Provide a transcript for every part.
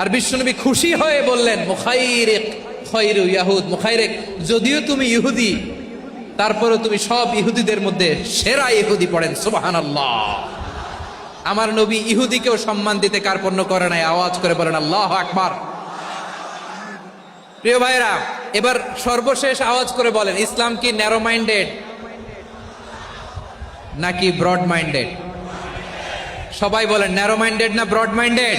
আর বিশ্বনবী খুশি হয়ে বললেন, মুখাইরিক ইয়াহুদ, মুখাইরেক, যদিও তুমি ইহুদি তারপরে তুমি সব ইহুদিদের মধ্যে সেরা ইহুদি পড়েন সুবাহান আমার নবী ইহুদিকেও সম্মান দিতে কার্পণ্য করে নাই, আওয়াজ করে বলেন, আল্লাহ আকবার। প্রিয় ভাইরা এবার সর্বশেষ আওয়াজ করে বলেন, ইসলাম কি ন্যারো মাইন্ডেড নাকি ব্রড মাইন্ডেড সবাই বলেন ন্যারো মাইন্ডেড না ব্রড মাইন্ডেড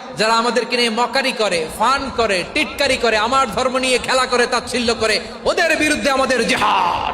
যারা আমাদেরকে নিয়ে মকারি করে, ফান করে, টিটকারি করে, আমার ধর্ম নিয়ে খেলা করে, তাচ্ছিল্য করে, ওদের বিরুদ্ধে আমাদের জেহাদ।